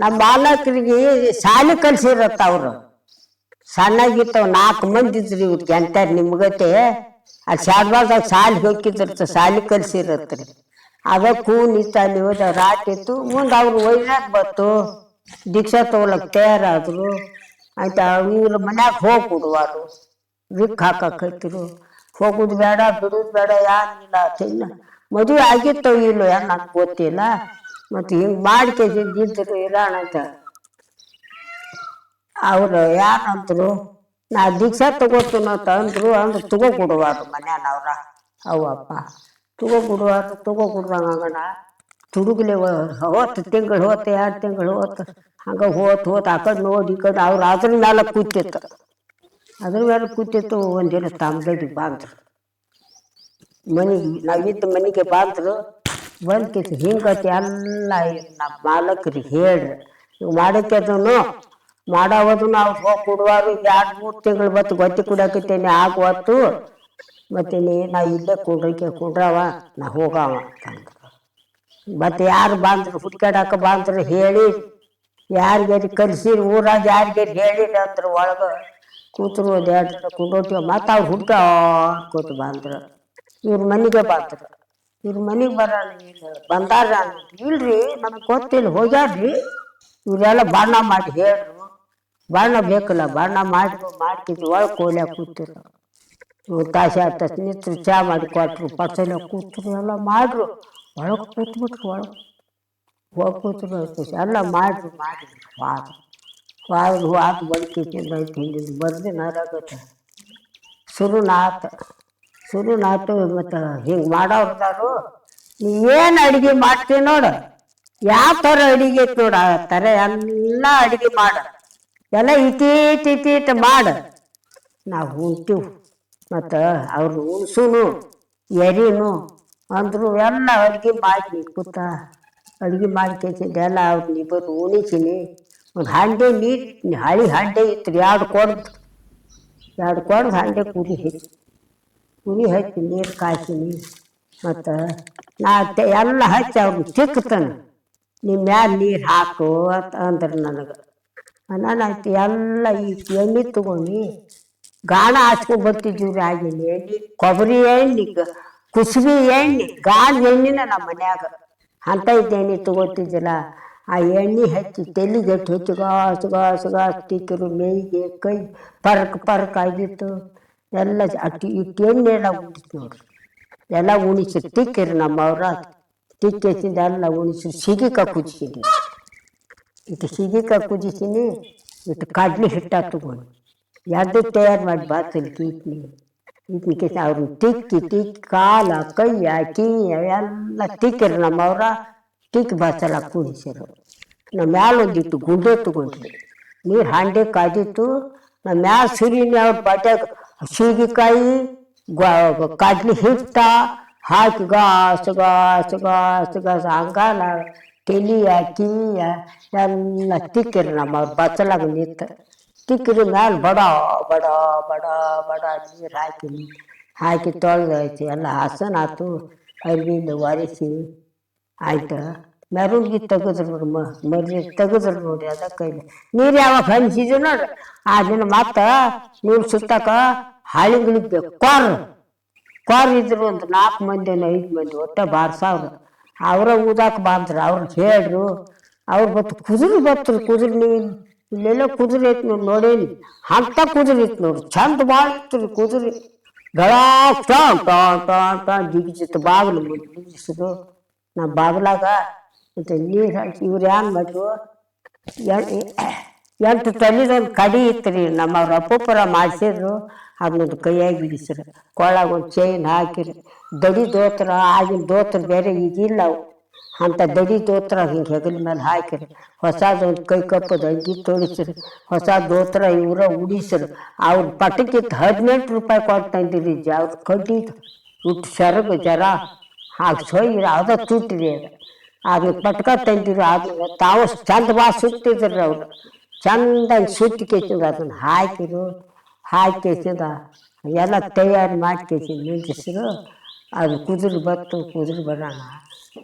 ನಮ್ಮ ಬಾಲಕರಿಗೆ ಶಾಲೆ ಕಲ್ಸಿರತ್ತ ಅವ್ರು. ಸಣ್ಣಾಗಿತ್ತವ ನಾಲ್ಕು ಮಂದಿ ಇದ್ರಿ ಇವ್ರಿಗೆ ಎಂತ ನಿಮ್ಗತೆ ಅಲ್ಲಿ ಶಾಲ್ಬಾಗ್ದಾಗ ಶಾಲೆ ಹೋಗಿದ್ರತ್ತ ಶಾಲೆ ಕಲ್ಸಿರತ್ರಿ ಅದ ಕೂನಿತ್ತ ತಲೆ ಹೋದ ರಾಟಿತ್ತು ಮುಂದೆ ಅವ್ರು ಒಯ್ಯಾಕ ಬತ್ತು ದೀಕ್ಷಾ ತಗೊಳಕ್ ತಯಾರಾದ್ರು. ಆಯ್ತಾ, ಇವ್ರ ಮನ್ಯಾಗ ಹೋಗಿ ಕೊಡುವಾರು ವಿಕ್ ಹಾಕಕತ್ತಿರು ಹೋಗುದು ಬೇಡ, ಬಿಡುದು ಬೇಡ ಯಾರಿಲ್ಲ ತಿನ್ನ. ಮದುವೆ ಆಗಿತ್ತೋ ಇಲ್ಲೋ ಯಾರು ನನಗೆ ಗೊತ್ತಿಲ್ಲ. ಮತ್ತೆ ಹಿಂಗೆ ಮಾಡ್ಕೊಂಡಿದ್ರು ಇರೋಣ ಅಂತ. ಅವ್ರು ಯಾರಂತರು, ನಾ ದೀಕ್ಷಾ ತಗೋತೀನಿ ಅಂತ ಅಂದ್ರು, ಅಂದ್ರೆ ತಗೋ ಕೊಡುವಾರು ಮನ್ಯಾನವ್ರ ಅವಪ್ಪ ತಗೋ ಕೊಡುವಾರು ತಗೋ ಕೊಡುವಂಗಣ ತುಡುಗ್ಲೆ ಹೋತು ತಿಂಗಳು ಹೋತು, ಎರಡು ತಿಂಗಳು ಹೋತು, ಹಂಗೆ ಹೋತು ಹೋತು, ಆ ಕಡೆ ನೋಡಿ, ಈ ಕಡೆ ಅವ್ರು ಅದ್ರ ಮೇಲೆ ಕೂತಿತ್ತು. ಅದ್ರ ಮೇಲೆ ಕೂತಿತ್ತು, ಒಂದಿನ ತಮ್ಮಗಡಿ ಬಾಂದ್ರು. ಮನೆಗೆ ನಾವಿದ್ದ ಮನೆಗೆ ಬಾಂದ್ರು ಬಂದ್ಕಿತ್ತು ಹಿಂಗತಿ ಎಲ್ಲ ನಮ್ಮ ಮಾಲಕರಿಗೆ ಹೇಳ್ರಿ. ಇವು ಮಾಡಕ್ಕೆ ಅದನ್ನು ಮಾಡೋದನ್ನು ಅವ್ರು ಹೋಗಿ ಕೊಡುವಾರು ಎರಡು ಮೂರು ತಿಂಗಳು ಬತ್ತು ಗೊತ್ತಿ ಕುಡಕತ್ತೇನೆ ಆಗುವತ್ತು ಮತ್ತೆ ನೀ ನಾ ಇಲ್ಲೇ ಕುಡ್ರಿಕೆ ಕುಡ್ರವ, ನಾ ಹೋಗವ ಅಂತಂದ್ರು. ಮತ್ತೆ ಯಾರು ಬಂದ್ರು ಹುಡ್ಕಾಡಕ ಬಂದ್ರು ಹೇಳಿ, ಯಾರಿಗೇರಿ ಕರ್ಸಿರಿ ಊರಾಗ ಯಾರಿಗೇರಿ ಹೇಳಿ ಅಂದ್ರು ಒಳಗೆ ಕೂತ್ರು ಒಂದು ಎರಡು ಕುಂಡೋಟಿವ ಮತ್ತೆ ಅವ್ರು ಹುಡ್ಕ ಕೂತು ಬಂದ್ರು. ಇವ್ರ ಮನೆಗೆ ಬಂದ್ರು. ಇವ್ರ ಮನೆಗೆ ಬರೋಣ ಇಲ್ಲ ಬಂದಾರ ಇಲ್ರಿ, ನಮ್ಗೆ ಗೊತ್ತಿಲ್ಲ, ಹೋಗ್ಯಾರ್ರಿ. ಇವರೆಲ್ಲ ಬಾಣ ಮಾಡಿ ಹೇಳ್ರು. ಬಾಣ ಬೇಕಲ್ಲ, ಬಾಣ ಮಾಡಿ ಮಾಡ್ತಿದ್ರು, ಒಳಗೆ ಕೋಲ್ಯಾಗ ಕೂತಿರು ತಾಸೆ ಆತ ನಿಂತು ಚಾ ಮಾಡಿ ಕೊಟ್ರು ಪಸಲೆ ಕೂತ್ರು, ಎಲ್ಲ ಮಾಡ್ರು. ಒಳಗೆ ಕೂತ್ಬಿಟ್ರು, ಒಳಗೆ ಹೋಗಿ ಕೂತ್ರು ಎಲ್ಲ ಮಾಡ್ರು ಮಾಡಿ ವಾದ ವಾದ ವಾದ ಬದುಕಿಟ್ಟಿಂದ ತಿಂದಿದ್ದು ಬರ್ದು ನಾರಾಗತ್ತೆ ಶುರುನಾಥ ಶುರುನಾಥ ಮತ್ತು ಹಿಂಗೆ ಮಾಡೋರ್ದಾರು. ನೀ ಏನು ಅಡಿಗೆ ಮಾಡ್ತೀನಿ ನೋಡು. ಯಾವ ಥರ ಅಡಿಗೆ ಐತಿ ನೋಡು ಆ ಥರ ಎಲ್ಲ ಅಡಿಗೆ ಮಾಡು. ಎಲ್ಲ ಇಟೀಟ್ ಇಟೀಟ್ ಮಾಡು. ನಾವು ಉಣ್ತೀವಿ ಮತ್ತು ಅವ್ರು ಉಣ್ಸುನು ಎರಿನು ಅಂದ್ರು ಎಲ್ಲ ಅಡುಗೆ ಮಾಡಿ ಕೂತ ಅಡುಗೆ ಮಾಡ್ಕೊತಿದ್ದೆ ಎಲ್ಲ ಅವ್ರನ್ನ ಇಬ್ಬರು ಉಣಿಸೀನಿ. ಒಂದು ಹಂಡೆ ನೀರು ಹಳಿ ಹಂಡೆ ಇತ್ತು. ಎರಡು ಕೊಡ್ದು. ಎರಡು ಕೊಡ್ದು ಹಂಡೆ ಕುದಿ ಕುದಿ ಹಚ್ಚಿ ನೀರು ಕಾಯ್ತೀನಿ ಮತ್ತು ನಾ ಎಲ್ಲ ಹಚ್ಚಿ ಅವ್ರಿಗೆ ತಿಕ್ಕತಾನೆ ನಿಮ್ಮ ಮ್ಯಾಲೆ ನೀರು ಹಾಕು ಅಂತ ಅಂದ್ರೆ ನನಗೆ. ನಾನು ಆಯ್ತು ಎಲ್ಲ ಈ ಎಣ್ಣೆ ತಗೊಂಡು ಗಾಣ ಹಾಸ್ಕೊಂಡು ರೀ ಆಗಿನ ಎಣ್ಣೆ. ಕೊಬ್ಬರಿ ಎಣ್ಣೆ ಕುಸುಬಿ ಎಣ್ಣೆ ಗಾಳ ಎಣ್ಣೆನ ನಮ್ಮ ಮನ್ಯಾಗ. ಅಂತ ಇದ್ದ ಎಣ್ಣೆ ತಗೋತಿದ್ದಿಲ್ಲ. ಆ ಎಣ್ಣೆ ಹಚ್ಚಿ ತೆಲಿಗೆ ಹಚ್ಚಿ ಗಾಸು ಗಾಸು ಗಾಸು ಮೇಯ್ಗೆ ಕೈ ಪರಕ್ ಪರಕ್ ಆಗಿತ್ತು. ಎಲ್ಲ ಅಟ್ಟಿ ಇಟ್ಟು ಎಣ್ಣೆ ಎಲ್ಲ ಉಂಟಿತ್ತು ನೋಡ್ರಿ ಎಲ್ಲ ಉಣಿಸಿ ತಿಕ್ಕಿರಿ ನಮ್ಮವ್ರ ತಿಕ್ಕಿಸಿದ ಎಲ್ಲ ಉಣಿಸಿ ಸಿಗಿಕ ಕುದಿಸಿದ್ವಿ ಇಟ್ಟು ಸಿಗಿಕ ಕುದಿಸಿನಿ, ಇಟ್ಟು ಕಡ್ಲಿ ಹಿಟ್ಟ ತಗೊಂಡು. ಎರಡು ತಯಾರು ಮಾಡಿ ಬಾತಲ್ಲಿ ಕೀಟ್ನಿ ಇದಕ್ಕೆ ಅವರು ತಿಕ್ಕಿ ತಿಕ್ಕಿ, ಕಾಲ ಕೈಯ ಕೀಯ ಎಲ್ಲ ತಿಕ್ಕಿರಿ ನಮ್ಮವ್ರ ತಿಕ್ಕಿ ಬಾಸಲ್ಲ ಕುದಿಸಿರು ನಮ್ಮ ಮ್ಯಾಲ ಒಂದಿಟ್ಟು ಗುಂಡೆ ತಗೊಂಡ್ರಿ. ನೀರು ಹಂಡೆ ಕಾದಿತ್ತು, ನಮ್ಮ ಮ್ಯಾಲ ಸುರಿನಿ ಅವ್ರ ಬಟ್ಯಾಗ ಸೀಗೆಕಾಯಿ ಗ್ವಾ- ಕಡ್ಲಿ ಹಿಟ್ಟ ಹಾಕಿ ಗಾಸ್ ಗಾಸ್ ಗಾಸ್ ಗಾಸ್ ಹಂಗಾಲ ತೆಲಿಯ ಕಿವಿಯ ಎಲ್ಲ ತಿಕ್ಕಿರಿ ನಮ್ಮ ಅವ್ರ ಬಚ್ಚಲಾಗ ನಿಂತು ತಿಕ್ಕಿರಿ ಮ್ಯಾಲ ಬಡ ಬಡ ಬಡ ಬಡ ನೀರು ಹಾಕಿನಿ ಹಾಕಿ ತೊಳೆದು ಐತಿ ಎಲ್ಲ ಹಸನ ಆತು ಅರ್ಬಿಂದ ಒರೆಸಿ ಆಯ್ತು ಮೆರುಗಿ ತೆಗೆದ್ರು ಮರಿ ತೆಗೆದ್ರು ನೋಡಿ ಅದ ಕೈಲಿ ನೀರು ಯಾವಾಗ ಹಂಚಿದ್ರು ನೋಡ್ರಿ ಆ ದಿನ ಮತ್ತೆ ನೀರು ಸುತ್ತಕ ಹಾಳಿಗಳಿಗೆ ಕ್ವಾರ್ ಕ್ವಾರ್ ಇದ್ರು ಒಂದು ನಾಲ್ಕು ಮಂದಿ ಐದು ಮಂದಿ, ಒಟ್ಟ ಬಾರ್ ಸಾವಿರ. ಅವರ ಊದಾಕ ಬಾಂದ್ರು ಅವ್ರು ಹೇಳ್ರು, ಅವ್ರು ಬತ್ತು ಕುದುರೆ ಬತ್ತು ಕುದುರೆ ನೀವು ಇಲ್ಲೆಲ್ಲ ಕುದುರೆ ಐತಿ ನೋಡಿ, ನೋಡೇನಿ. ಅಂತ ಕುದುರೆ ಇತ್ತು ನೋಡ್ರಿ ಚಂದ ಭಾಳ ಇತ್ತು ಕುದುರೆ. ಗಳ ಟಾನ್ ಟಾನ್ ಟಾನ್ ಜಿಗಿಸಿತ್ತು ಬಾಗಿಲು ಜಿಗಿಸಿದ್ರು ನಾ ಬಾಗಿಲಾಗ ಮತ್ತೆ ನೀರು ಹಾಕಿ, ಇವ್ರು ಏನು ಮಾಡಿದ್ರು ಎಂಟು ತಲೆದೊಂದು ಕಡಿ ಇತ್ತು ರೀ ನಮ್ಮ ಅವ್ರ ಅಪ್ಪುಪುರ ಮಾಡಿಸಿದ್ರು ಅದನ್ನೊಂದು ಕೈಯಾಗಿ ಬಿಡಿಸ್ರು. ಕೊಳಗ ಒಂದು ಚೈನ್ ಹಾಕಿರಿ. ದಡಿ ದೋತ್ರ, ಆಗಿನ ದೋತ್ರ ಬೇರೆ ಈಗಿಲ್ಲ ಅವು. ಅಂಥ ದಡಿ ದೋತ್ರ ಹಿಂಗೆ ಹೆಗಲ ಮೇಲೆ ಹಾಕಿರಿ. ಹೊಸದೊಂದು ಕೈ ಕಪ್ಪದ ಅಂಗಿ ತೋರಿಸ್ರಿ ಹೊಸ ದೋತ್ರ ಇವರ ಉಡಿಸ್ರು. ಅವ್ರ ಪಟಕ್ಕಿತ್ತು ಹದಿನೆಂಟು ರೂಪಾಯಿ ಕೊಟ್ಟು ತಂದಿರಿ ಅವ್ರ ಕಡ್ಡಿ ಉಟ್ಟು ಸೆರಗು ಜರ ಹಾಗೆ ಸೊಯ್ಯಿರಿ ಅದ ತುಟ್ಟಿರಿ ಅದು. ಅದು ಪಟ್ಕ ತಂದಿರು ಅದು ತಾವು ಚಂದ ಬಾ ಸುತ್ತಿದ್ರು ಅವರು. ಚಂದ ಸುತ್ತಿ ಕೇಸಿಂದ ಅದನ್ನು ಹಾಕಿದ್ರು ಹಾಕಿ ಕೇಸಿಂದ ಎಲ್ಲ ತಯಾರು ಮಾಡಿ ಕೇಸಿಂದ ಅದು ಕುದುರೆ ಬತ್ತು, ಕುದುರೆ ಬರೋಣ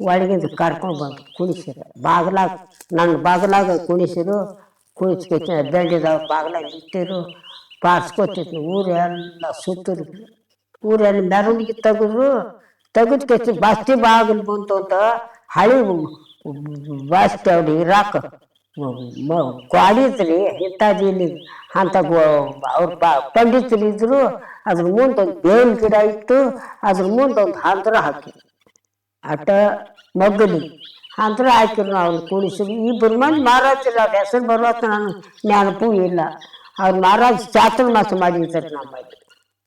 ಒಳಗಿಂದ ಕರ್ಕೊಂಡು ಬಂದು ಕುಣಿಸಿರು ಬಾಗ್ಲಾಗ ನನ್ನ ಬಾಗ್ಲಾಗ ಕುಣಿಸಿರು ಕುಣಿಸ್ಕೊತ ಬೆಂಡಿದವ್ರ ಬಾಗ್ಲಾಗ ಇಟ್ಟಿರು ಪಾರ್ಸ್ಕೊತಿದ್ರು. ಊರೆಲ್ಲ ಸುತ್ತಿದ್ರು. ಊರಲ್ಲಿ ಮೆರವಣಿಗೆ ತೆಗೆದ್ರು. ತೆಗೆದು ಕೇಸಿ ಬಸ್ತಿ ಬಾಗಿಲು ಬಂತು ಅಂತ ಹಳಿ ಬಸ್ತಿ ಅವ್ರು ಇರಾಕ ಗಾಡಿ ಇತ್ರಿ ಇಂಥದ್ದು ಅಂತ ಅವ್ರ ಪಂಡಿತರು ಇದ್ರು, ಅದ್ರ ಮುಂದೆ ಒಂದು ಬೇವಿನ ಗಿಡ ಇಟ್ಟು ಅದ್ರ ಮುಂದೆ ಒಂದು ಹಂದ್ರ ಹಾಕಿದ್ರು ಅಟ ಮಗ್ಗಲಿ. ಹಂದ್ರ ಹಾಕಿದ್ರು ಅವ್ರು ಕೂಡಿಸಿದ್ರು ಇಬ್ಬರು ಮಂದಿ ಮಹಾರಾಜರು, ಅವ್ರ ಹೆಸರು ಬರುವತ್ತ ನಾನು ನೆನಪು ಇಲ್ಲ. ಅವ್ರು ಮಹಾರಾಜ್ ಚಾತುರ್ಮಾಸ ಮಾಡಿರ್ತಾರೆ ನಮ್ಮಲ್ಲಿ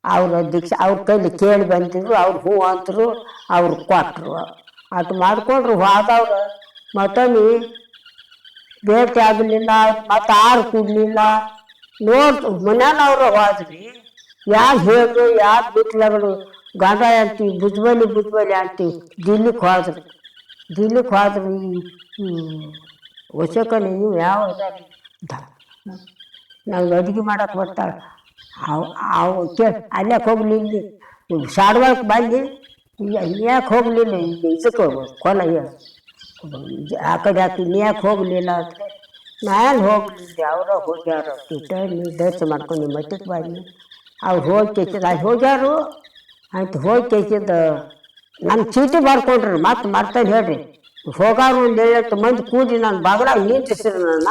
ಅವ್ರ ದೀಕ್ಷೆ ಅವ್ರ ಕೈಲಿ ಕೇಳಿ ಬಂದಿದ್ರು, ಅವ್ರು ಹೂ ಅಂತರು, ಅವ್ರು ಕೊಟ್ಟರು ಅಟ್ ಮಾಡ್ಕೊಂಡ್ರು ಹೋದವ್ರು. ಮತ್ತೊಮ್ಮೆ ಭೇಟಿ ಆಗಲಿಲ್ಲ, ಮತ್ತೆ ಆರು ಕೂಡಲಿಲ್ಲ. ನೋಡ್ ಮನ್ಯಾನವ್ರು ಹೋದ್ರಿ ಯಾರು ಹೇಳಿದ್ರು ಯಾರು ಬಿಟ್ಲಗಳು ಗಂಡ ಅಂತಿ ಬುಜ್ಬಲಿ ಬುಜ್ಬಲಿ ಅಂತಿ ದಿಲ್ಲಿಗೆ ಹೋದ್ರಿ ದಿಲ್ಲಿಗೆ ಹೋದ್ರಿ ಈ ಹೊಸಕನಿ ನೀವು ಯಾವ ನಂಗೆ ಅಡುಗೆ ಮಾಡಕ್ಕೆ ಬರ್ತಾಳೆ. ಅವು ಅವು ಕೇ ಅಲ್ಯಾಕೆ ಹೋಗ್ಲಿಲ್ಲ ಶಾಡ್ವಾಳಕ್ಕೆ ಬಂದು ಯಾಕೆ ಹೋಗಲಿಲ್ಲ? ಇದಕ್ಕೆ ಕೊಲ ಆ ಕಡೆ ಹಾಕಿ ನೀ ಯಾಕೆ ಹೋಗಲಿಲ್ಲ ಅಂದರೆ ನಾನು ಹೋಗ್ಲಿದ್ದೆ ಅವರ ಹೋಗ್ಯಾರ. ನೀವು ದರ್ಶನ ಮಾಡ್ಕೊಂಡು ನಿಮ್ಮ ಮಟ್ಟಕ್ಕೆ ಬನ್ನಿ ಅವ್ರು ಹೋಗಿ ಕೆಚ್ಚಿದ ಅಲ್ಲಿ ಹೋಗ್ಯಾರು? ಅಂತ ಹೋಗಿ ಕೆಚ್ಚಿದ ನನ್ನ ಚೀಟಿ ಬರ್ಕೊಂಡ್ರಿ ಮತ್ತೆ ಮಾಡ್ತಾನೆ ಹೇಳ್ರಿ. ಹೋಗಾರು ಒಂದು ಏಳೆಂಟು ಮಂದಿ ಕೂಡಿ ನನ್ನ ಬಾಗ್ಲಾಗ ನಿಂತಿಸ್ರಿ ನನ್ನ.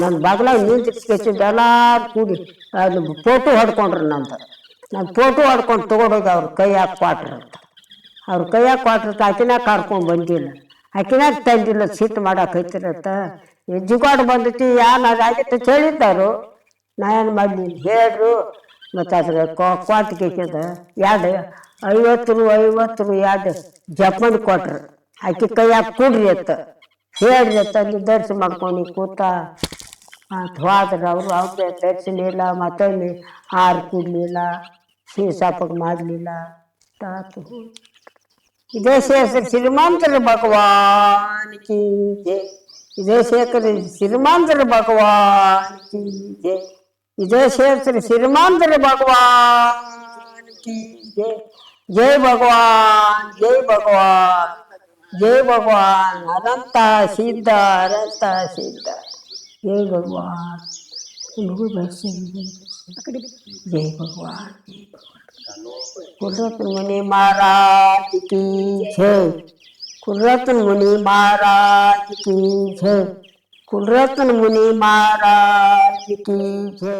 ನನ್ನ ಬಾಗ್ಲಾಗ ನಿಂತಿಸ್ಕೆಚ್ಚಿದ್ದ ಎಲ್ಲಾರು ಕೂಡಿ, ಅದು ಫೋಟೋ ಹೊಡ್ಕೊಂಡ್ರು ನಂದು. ನಾನು ಫೋಟೋ ಹೊಡ್ಕೊಂಡು ತೊಗೊಂಡೋಗಿ ಅವ್ರ ಕೈ ಹಾಕಿ ಕೊಟ್ರು ಅಂತ. ಅವ್ರ ಕೈಯಾಗ ಕೊಟ್ರತ್ತ ಆಕಿನಾಗ ಕರ್ಕೊಂಡು ಬಂದಿಲ್ಲ. ಆಕಿನಾಗ ತಂದಿಲ್ಲ ಸೀಟ್ ಮಾಡಕ್ಕೆ ಹೈತಿರತ್ತ ಎಜ್ಜುಗಾಡು ಬಂದೈತಿ ಯಾನ್ ಅದಾಗಿತ್ತು ಹೇಳಿದ್ದಾರು ನಾ ಏನು ಮಾಡಲಿ ಹೇಳ್ರು. ಮತ್ತು ಅದ್ರ ಕ್ವಾಟ್ ಕೇಳ್ದ, ಎರಡು ಐವತ್ತು ರು ಐವತ್ತು ರು ಎರಡು ಜಪನ್ ಕೊಟ್ರು ಆಕಿ ಕೈಯಾಗ ಕೊಡ್ರಿ ಅತ್ತ ಹೇಳ್ರಿ ಅತ್ತ ನಿರ್ಧರಿಸಿ ಮಾಡ್ಕೊಂಡು ಕೂತ. ಅಂತ ಹೋದ್ರೆ ಅವರು ಅವ್ರಿಗೆ ದರ್ಶನ ಇಲ್ಲ ಮತ್ತೊಮ್ಮೆ ಹಾರು ಕೊಡಲಿಲ್ಲ ಸೀಸಾಪಕ್ಕೆ ಮಾಡಲಿಲ್ಲ ತಾತು ಇದೇ ಶೇಖರ್ ಶ್ರೀಮಂತರ ಭಗವಾನ್ ಕಿ ಜೈ ಇದೇ ಶೇಖರ್ ಶ್ರೀಮಂತರ ಭಗವಾನ್ ಕಿ ಜೈ ಇದೇ ಶೇಖರ್ ಶ್ರೀಮಂತರ ಭಗವಾನ್ ಕಿ ಜೈ ಜೈ ಭಗವಾನ್ ಜೈ ಭಗವಾನ್ જય ભગવાન જય ભગવાન કુદરત મુનિ મહારાજ કી જય કુદરતન મુનિ મહારાજ કી જય કુદરતન મુનિ મહારાજ કી જય